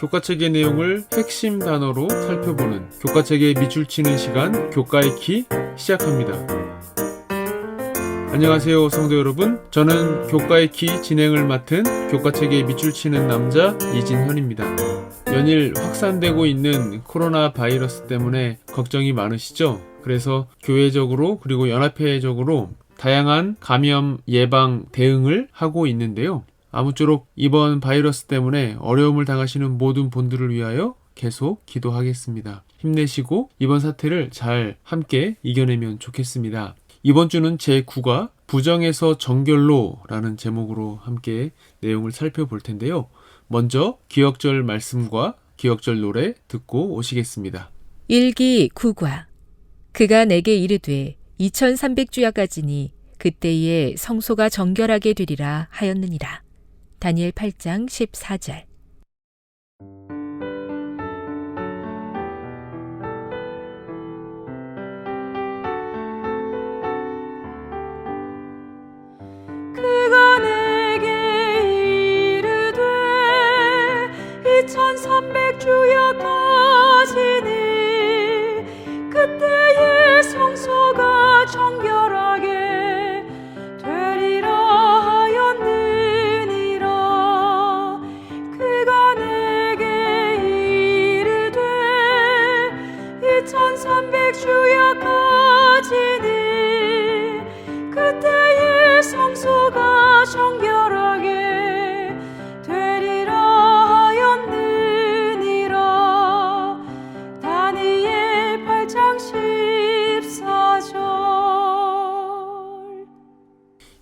교과책의 내용을 핵심 단어로 살펴보는 교과책에 밑줄 치는 시간 교과의 키 시작합니다. 안녕하세요 성도 여러분 저는 교과의 키 진행을 맡은 교과책에 밑줄 치는 남자 이진현입니다. 연일 확산되고 있는 코로나 바이러스 때문에 걱정이 많으시죠? 그래서 교회적으로 그리고 연합회적으로 다양한 감염 예방 대응을 하고 있는데요. 아무쪼록 이번 바이러스 때문에 어려움을 당하시는 모든 분들을 위하여 계속 기도하겠습니다. 힘내시고 이번 사태를 잘 함께 이겨내면 좋겠습니다. 이번 주는 제9과 부정에서 정결로 라는 제목으로 함께 내용을 살펴볼 텐데요. 먼저 기억절 말씀과 기억절 노래 듣고 오시겠습니다. 일기 구과 그가 내게 이르되 2300주야까지니 그때에 성소가 정결하게 되리라 하였느니라. 다니엘 8장 14절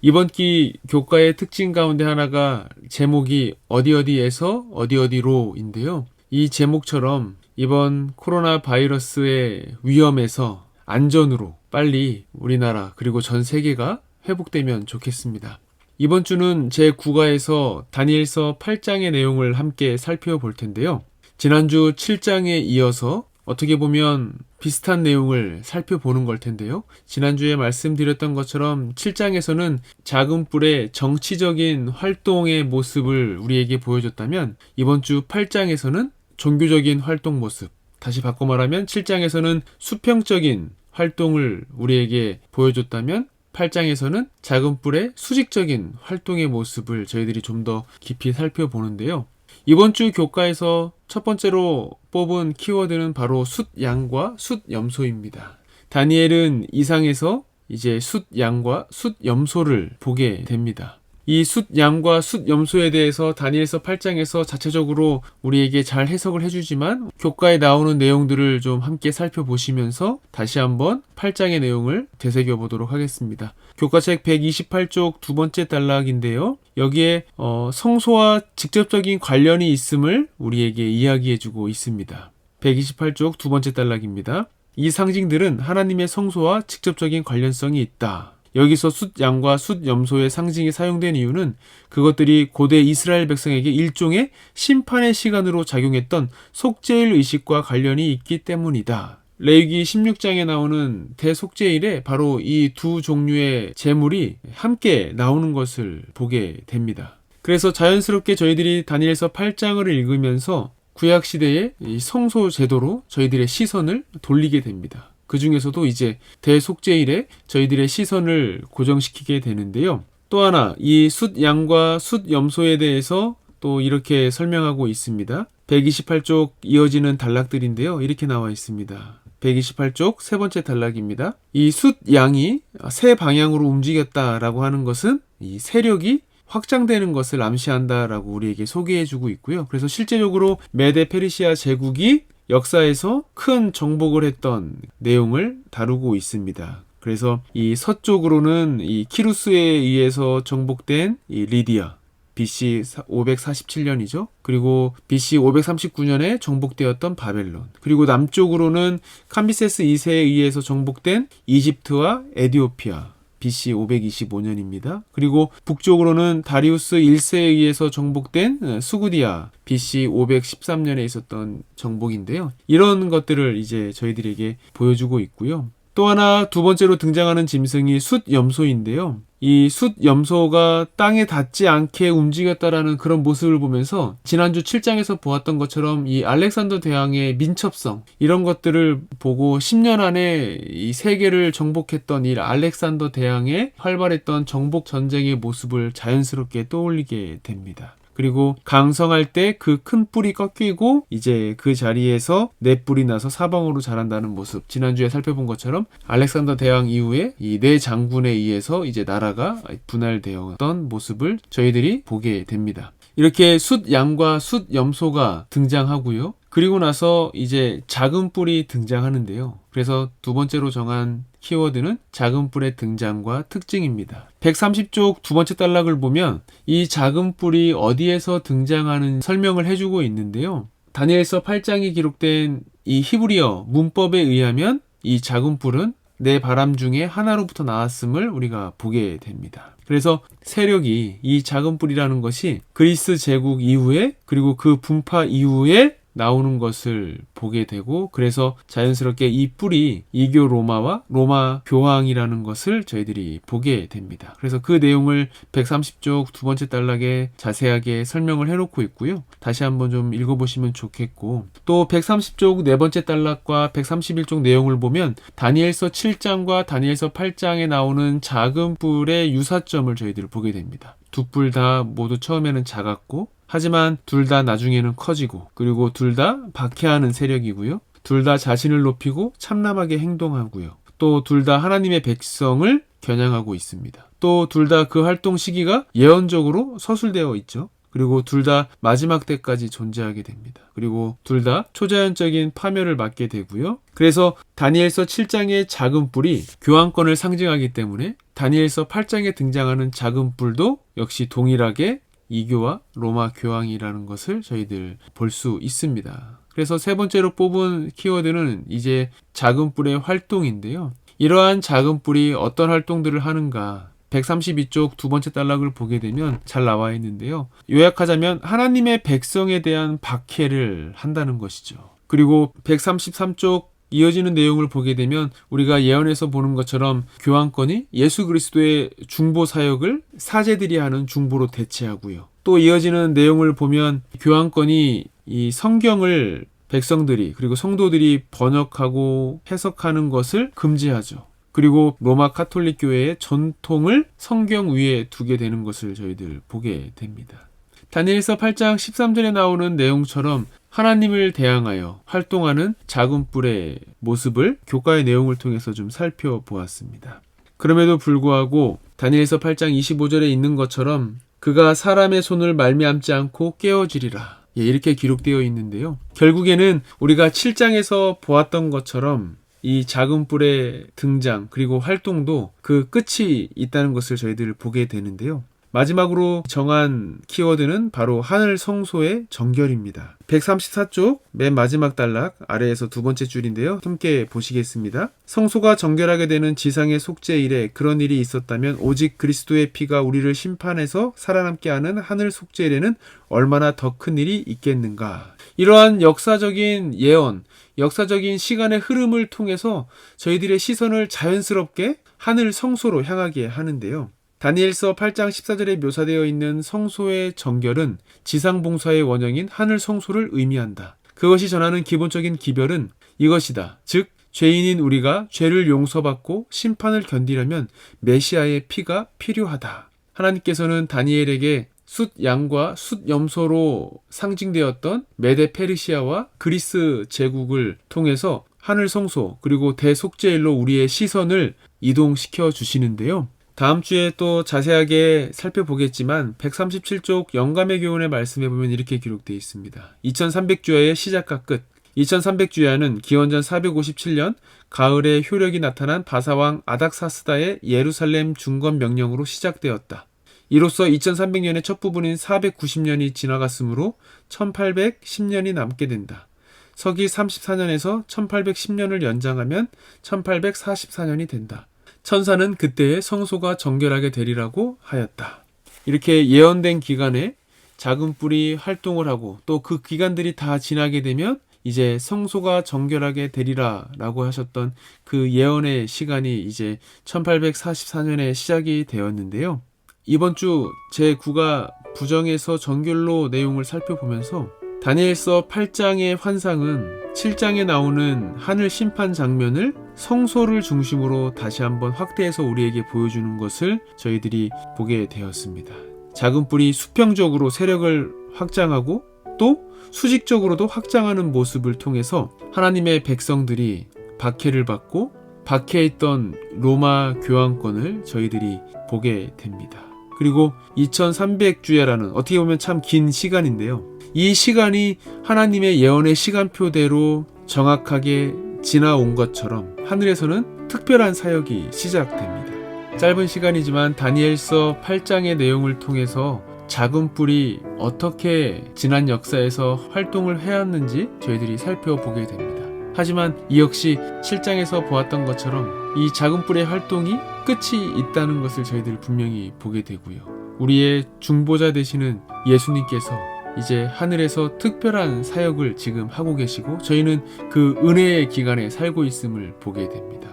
이번 기 교과의 특징 가운데 하나가 제목이 어디 어디에서 어디 어디로인데요. 이 제목처럼 이번 코로나 바이러스의 위험에서 안전으로 빨리 우리나라 그리고 전 세계가 회복되면 좋겠습니다. 이번 주는 제 9가에서 다니엘서 8장의 내용을 함께 살펴볼 텐데요. 지난주 7장에 이어서 어떻게 보면 비슷한 내용을 살펴보는 걸 텐데요. 지난주에 말씀드렸던 것처럼 7장에서는 작은 뿔의 정치적인 활동의 모습을 우리에게 보여줬다면 이번 주 8장에서는 종교적인 활동 모습, 다시 바꿔 말하면 7장에서는 수평적인 활동을 우리에게 보여줬다면 8장에서는 작은 뿔의 수직적인 활동의 모습을 저희들이 좀 더 깊이 살펴보는데요. 이번 주 교과에서 첫 번째로 뽑은 키워드는 바로 숫양과 숫염소입니다. 다니엘은 이상에서 이제 숫양과 숫염소를 보게 됩니다. 이 숫양과 숫염소에 대해서 다니엘서 8장에서 자체적으로 우리에게 잘 해석을 해주지만 교과에 나오는 내용들을 좀 함께 살펴보시면서 다시 한번 8장의 내용을 되새겨 보도록 하겠습니다. 교과책 128쪽 두 번째 단락인데요. 여기에 어, 성소와 직접적인 관련이 있음을 우리에게 이야기해주고 있습니다. 128쪽 두 번째 단락입니다. 이 상징들은 하나님의 성소와 직접적인 관련성이 있다. 여기서 숫양과 숫염소의 상징이 사용된 이유는 그것들이 고대 이스라엘 백성에게 일종의 심판의 시간으로 작용했던 속죄일 의식과 관련이 있기 때문이다. 레위기 16장에 나오는 대속죄일에 바로 이 두 종류의 제물이 함께 나오는 것을 보게 됩니다. 그래서 자연스럽게 저희들이 다니엘서 8장을 읽으면서 구약 시대의 이 성소 제도로 저희들의 시선을 돌리게 됩니다. 그 중에서도 이제 대속죄일에 저희들의 시선을 고정시키게 되는데요. 또 하나 이 숫양과 숫염소에 대해서 또 이렇게 설명하고 있습니다. 128쪽 이어지는 단락들인데요. 이렇게 나와 있습니다. 128쪽 세 번째 단락입니다. 이 숫양이 세 방향으로 움직였다라고 하는 것은 이 세력이 확장되는 것을 암시한다라고 우리에게 소개해주고 있고요. 그래서 실제적으로 메데 페르시아 제국이 역사에서 큰 정복을 했던 내용을 다루고 있습니다. 그래서 이 서쪽으로는 이 키루스에 의해서 정복된 이 리디아 BC 547년이죠. 그리고 BC 539년에 정복되었던 바벨론. 그리고 남쪽으로는 캄비세스 2세에 의해서 정복된 이집트와 에디오피아. BC 525년입니다. 그리고 북쪽으로는 다리우스 1세에 의해서 정복된 수구디아 BC 513년에 있었던 정복인데요. 이런 것들을 이제 저희들에게 보여주고 있고요. 또 하나 두 번째로 등장하는 짐승이 숫염소인데요. 이숫 염소가 땅에 닿지 않게 움직였다라는 그런 모습을 보면서 지난주 7장에서 보았던 것처럼 이 알렉산더 대왕의 민첩성 이런 것들을 보고 10년 안에 이 세계를 정복했던 이 알렉산더 대왕의 활발했던 정복 전쟁의 모습을 자연스럽게 떠올리게 됩니다. 그리고 강성할 때 그큰 뿔이 꺾이고 이제 그 자리에서 네 뿔이 나서 사방으로 자란다는 모습. 지난주에 살펴본 것처럼 알렉산더 대왕 이후에 이네 장군에 의해서 이제 나라가 분할되었던 모습을 저희들이 보게 됩니다. 이렇게 숫 양과 숫 염소가 등장하고요. 그리고 나서 이제 작은 뿔이 등장하는데요. 그래서 두 번째로 정한 키워드는 작은 뿔의 등장과 특징입니다. 130쪽 두 번째 단락을 보면 이 작은 뿔이 어디에서 등장하는 설명을 해주고 있는데요. 다니엘서 8장에 기록된 이 히브리어 문법에 의하면 이 작은 뿔은 내 바람 중에 하나로부터 나왔음을 우리가 보게 됩니다. 그래서 세력이 이 작은 뿔이라는 것이 그리스 제국 이후에 그리고 그 분파 이후에 나오는 것을 보게 되고 그래서 자연스럽게 이 뿔이 이교 로마와 로마 교황이라는 것을 저희들이 보게 됩니다. 그래서 그 내용을 130쪽 두 번째 단락에 자세하게 설명을 해놓고 있고요. 다시 한번 좀 읽어보시면 좋겠고 또 130쪽 네 번째 단락과 131쪽 내용을 보면 다니엘서 7장과 다니엘서 8장에 나오는 작은 뿔의 유사점을 저희들이 보게 됩니다. 두 뿔 다 모두 처음에는 작았고 하지만 둘 다 나중에는 커지고 그리고 둘 다 박해하는 세력이고요. 둘 다 자신을 높이고 참남하게 행동하고요. 또 둘 다 하나님의 백성을 겨냥하고 있습니다. 또 둘 다 그 활동 시기가 예언적으로 서술되어 있죠. 그리고 둘 다 마지막 때까지 존재하게 됩니다. 그리고 둘 다 초자연적인 파멸을 맞게 되고요. 그래서 다니엘서 7장의 작은 뿔이 교황권을 상징하기 때문에 다니엘서 8장에 등장하는 작은 뿔도 역시 동일하게 이교와 로마 교황이라는 것을 저희들 볼 수 있습니다. 그래서 세 번째로 뽑은 키워드는 이제 작은 뿔의 활동인데요. 이러한 작은 뿔이 어떤 활동들을 하는가 132쪽 두 번째 단락을 보게 되면 잘 나와 있는데요. 요약하자면 하나님의 백성에 대한 박해를 한다는 것이죠. 그리고 133쪽 이어지는 내용을 보게 되면 우리가 예언에서 보는 것처럼 교황권이 예수 그리스도의 중보 사역을 사제들이 하는 중보로 대체하고요. 또 이어지는 내용을 보면 교황권이 이 성경을 백성들이 그리고 성도들이 번역하고 해석하는 것을 금지하죠. 그리고 로마 카톨릭 교회의 전통을 성경 위에 두게 되는 것을 저희들 보게 됩니다. 다니엘서 8장 13절에 나오는 내용처럼 하나님을 대항하여 활동하는 작은 뿔의 모습을 교과의 내용을 통해서 좀 살펴보았습니다. 그럼에도 불구하고 다니엘서 8장 25절에 있는 것처럼 그가 사람의 손을 말미암지 않고 깨어지리라. 예, 이렇게 기록되어 있는데요. 결국에는 우리가 7장에서 보았던 것처럼 이 작은 뿔의 등장 그리고 활동도 그 끝이 있다는 것을 저희들 보게 되는데요. 마지막으로 정한 키워드는 바로 하늘 성소의 정결입니다. 134쪽 맨 마지막 단락 아래에서 두 번째 줄인데요. 함께 보시겠습니다. 성소가 정결하게 되는 지상의 속죄 일에 그런 일이 있었다면 오직 그리스도의 피가 우리를 심판해서 살아남게 하는 하늘 속죄 일에는 얼마나 더 큰 일이 있겠는가. 이러한 역사적인 예언, 역사적인 시간의 흐름을 통해서 저희들의 시선을 자연스럽게 하늘 성소로 향하게 하는데요. 다니엘서 8장 14절에 묘사되어 있는 성소의 정결은 지상 봉사의 원형인 하늘 성소를 의미한다. 그것이 전하는 기본적인 기별은 이것이다. 즉 죄인인 우리가 죄를 용서받고 심판을 견디려면 메시아의 피가 필요하다. 하나님께서는 다니엘에게 숫 양과 숫 염소로 상징되었던 메데 페르시아와 그리스 제국을 통해서 하늘 성소 그리고 대속죄일로 우리의 시선을 이동시켜 주시는데요. 다음 주에 또 자세하게 살펴보겠지만 137쪽 영감의 교훈의 말씀에 보면 이렇게 기록되어 있습니다. 2300주야의 시작과 끝. 2300주야는 기원전 457년 가을에 효력이 나타난 바사왕 아닥사스다의 예루살렘 중건 명령으로 시작되었다. 이로써 2300년의 첫 부분인 490년이 지나갔으므로 1810년이 남게 된다. 서기 34년에서 1810년을 연장하면 1844년이 된다. 천사는 그때의 성소가 정결하게 되리라고 하였다. 이렇게 예언된 기간에 작은 뿔이 활동을 하고 또 그 기간들이 다 지나게 되면 이제 성소가 정결하게 되리라 라고 하셨던 그 예언의 시간이 이제 1844년에 시작이 되었는데요. 이번 주 제9가 부정에서 정결로 내용을 살펴보면서 다니엘서 8장의 환상은 7장에 나오는 하늘 심판 장면을 성소를 중심으로 다시 한번 확대해서 우리에게 보여주는 것을 저희들이 보게 되었습니다. 작은 뿔이 수평적으로 세력을 확장하고 또 수직적으로도 확장하는 모습을 통해서 하나님의 백성들이 박해를 받고 박해에 있던 로마 교황권을 저희들이 보게 됩니다. 그리고 2300주야라는 어떻게 보면 참 긴 시간인데요. 이 시간이 하나님의 예언의 시간표대로 정확하게 지나온 것처럼 하늘에서는 특별한 사역이 시작됩니다. 짧은 시간이지만 다니엘서 8장의 내용을 통해서 작은 뿔이 어떻게 지난 역사에서 활동을 해왔는지 저희들이 살펴보게 됩니다. 하지만 이 역시 7장에서 보았던 것처럼 이 작은 뿔의 활동이 끝이 있다는 것을 저희들 분명히 보게 되고요. 우리의 중보자 되시는 예수님께서 이제 하늘에서 특별한 사역을 지금 하고 계시고 저희는 그 은혜의 기간에 살고 있음을 보게 됩니다.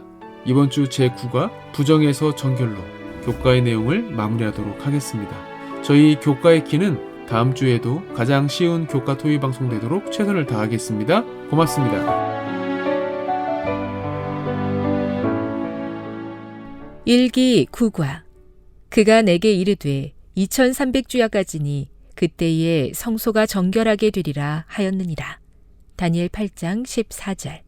이번 주 제9가 부정에서 정결로 교과의 내용을 마무리하도록 하겠습니다. 저희 교과의 키는 다음 주에도 가장 쉬운 교과 토의 방송 되도록 최선을 다하겠습니다. 고맙습니다. 일기 구과 그가 내게 이르되 2300주야까지니 그때에 성소가 정결하게 되리라 하였느니라. 다니엘 8장 14절